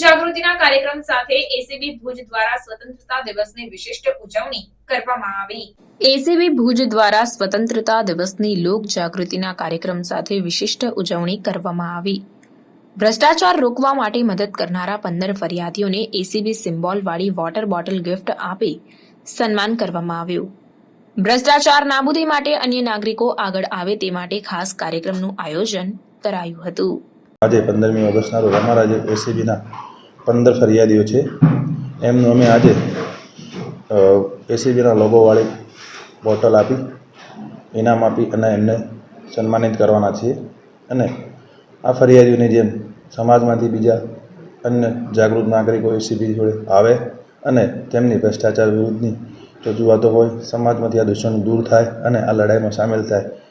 જાગૃતિના કાર્યક્રમ સાથે એસીબી ભુજ દ્વારા સ્વતંત્રતા દિવસની વિશિષ્ટ ઉજવણી કરવામાં આવી. એસીબી ભુજ દ્વારા સ્વતંત્રતા દિવસની લોક જાગૃતિના કાર્યક્રમ સાથે વિશિષ્ટ ઉજવણી કરવામાં આવી. ભ્રષ્ટાચાર રોકવા માટે મદદ કરનારા પંદર ફરિયાદીઓને એસીબી સિમ્બોલવાળી વોટર બોટલ ગિફ્ટ આપી સન્માન કરવામાં આવ્યું. ભ્રષ્ટાચાર નાબૂદી માટે અન્ય નાગરિકો આગળ આવે તે માટે ખાસ કાર્યક્રમનું આયોજન કરાયું હતું. આજે પંદરમી ઓગસ્ટના રોજ અમારા જે એસીબીના પંદર ફરિયાદીઓ છે, એમનું અમે આજે એસીબીના લોગોવાળી બોટલ આપી, ઇનામ આપી અને એમને સન્માનિત કરવાના છીએ. અને આ ફરિયાદીઓની જેમ સમાજમાંથી બીજા અન્ય જાગૃત નાગરિકો એસીબી જોડે આવે અને તેમની ભ્રષ્ટાચાર વિરુદ્ધની રજૂઆતો હોય, સમાજમાંથી આ દૂષણ દૂર થાય અને આ લડાઈમાં સામેલ થાય.